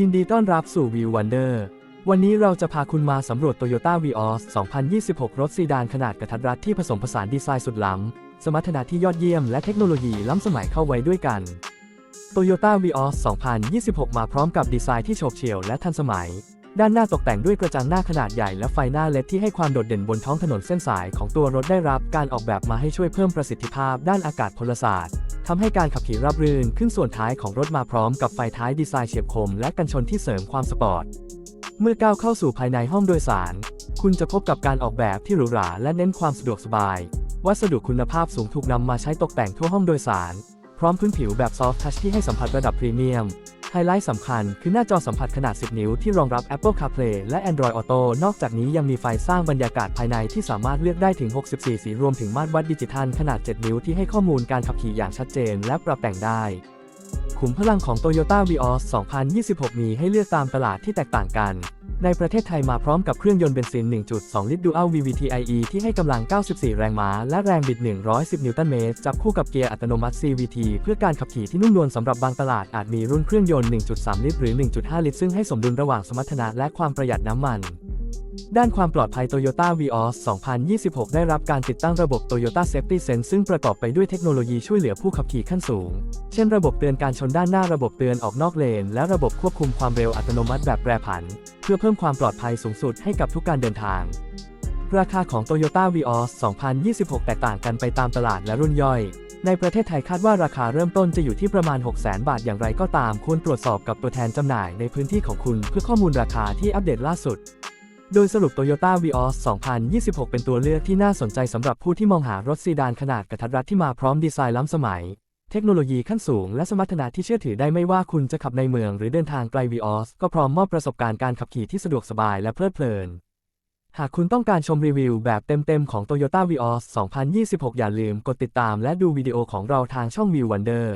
ยินดีต้อนรับสู่ View Wonder วันนี้เราจะพาคุณมาสำรวจ Toyota Vios 2026 รถซีดานขนาดกระทัดรัดที่ผสมผสานดีไซน์สุดล้ำ สมรรถนะที่ยอดเยี่ยมและเทคโนโลยีล้ำสมัยเข้าไว้ด้วยกัน Toyota Vios 2026 มาพร้อมกับดีไซน์ที่โฉบเฉี่ยวและทันสมัย ด้านหน้าตกแต่งด้วยกระจังหน้าขนาดใหญ่และไฟหน้าเลดที่ให้ความโดดเด่นบนท้องถนนเส้นสายของตัวรถได้รับการออกแบบมาให้ช่วยเพิ่มประสิทธิภาพด้านอากาศพลศาสตร์ ทำให้การขับขี่ราบรื่นขึ้นส่วนท้ายของรถมาพร้อมกับไฟท้ายดีไซน์เฉียบคม และกันชนที่เสริมความสปอร์ต เมื่อก้าวเข้าสู่ภายในห้องโดยสาร คุณจะพบกับการออกแบบที่หรูหราและเน้นความสะดวกสบาย วัสดุคุณภาพสูงถูกนำมาใช้ตกแต่งทั่วห้องโดยสาร พร้อมพื้นผิวแบบซอฟท์ทัชที่ให้สัมผัสระดับพรีเมียม ไฮไลท์สำคัญคือหน้าจอสัมผัสขนาด 10 นิ้วที่รองรับ Apple CarPlay และ Android Auto นอกจากนี้ยังมีไฟสร้างบรรยากาศภายในที่สามารถเลือกได้ถึง 64 สีรวมถึงมาตรวัดดิจิทัลขนาด 7 นิ้วที่ให้ข้อมูลการขับขี่อย่างชัดเจนและปรับแต่งได้ขุมพลังของ Toyota Vios 2026 มีให้เลือกตามตลาดที่แตกต่างกัน ในประเทศไทยมาพร้อมกับเครื่องยนต์เบนซิน 1.2 ลิตร Dual VVT-IE ที่ให้กำลัง 94 แรงม้า และแรงบิด 110 นิวตันเมตร จับคู่กับเกียร์อัตโนมัติ CVT เพื่อการขับขี่ที่นุ่มนวลสำหรับบางตลาดอาจมีรุ่นเครื่องยนต์ 1.3 ลิตร หรือ 1.5 ลิตร ซึ่งให้สมดุลระหว่างสมรรถนะและความประหยัดน้ำมัน ด้านความปลอดภัย Toyota Vios 2026 ได้รับการติดตั้งระบบ Toyota Safety Sense ซึ่งประกอบไปด้วยเทคโนโลยีช่วยเหลือผู้ขับขี่ขั้นสูง เช่นระบบเตือนการชนด้านหน้าระบบเตือนออกนอกเลน และระบบควบคุมความเร็วอัตโนมัติแบบแปรผัน เพื่อเพิ่มความปลอดภัยสูงสุดให้กับทุกการเดินทาง ราคาของ Toyota Vios 2026 แตกต่างกันไปตามตลาดและรุ่นย่อย ในประเทศไทยคาดว่าราคาเริ่มต้นจะอยู่ที่ประมาณ 600,000 บาทอย่างไรก็ตามควรตรวจสอบกับตัวแทนจำหน่ายในพื้นที่ของคุณเพื่อข้อมูลราคาที่อัปเดตล่าสุด โดยสรุป Toyota Vios 2026 เป็นตัวเลือกที่น่าสนใจสำหรับผู้ที่มองหารถซีดานขนาดกระทัดรัดที่มาพร้อมดีไซน์ล้ำสมัย เทคโนโลยีขั้นสูงและสมรรถนะที่เชื่อถือได้ไม่ว่าคุณจะขับในเมืองหรือเดินทางไกล Vios ก็พร้อมมอบประสบการณ์การขับขี่ที่สะดวกสบายและเพลิดเพลิน หากคุณต้องการชมรีวิวแบบเต็มๆของ Toyota Vios 2026 อย่าลืมกดติดตามและดูวิดีโอของเราทางช่อง View Wonder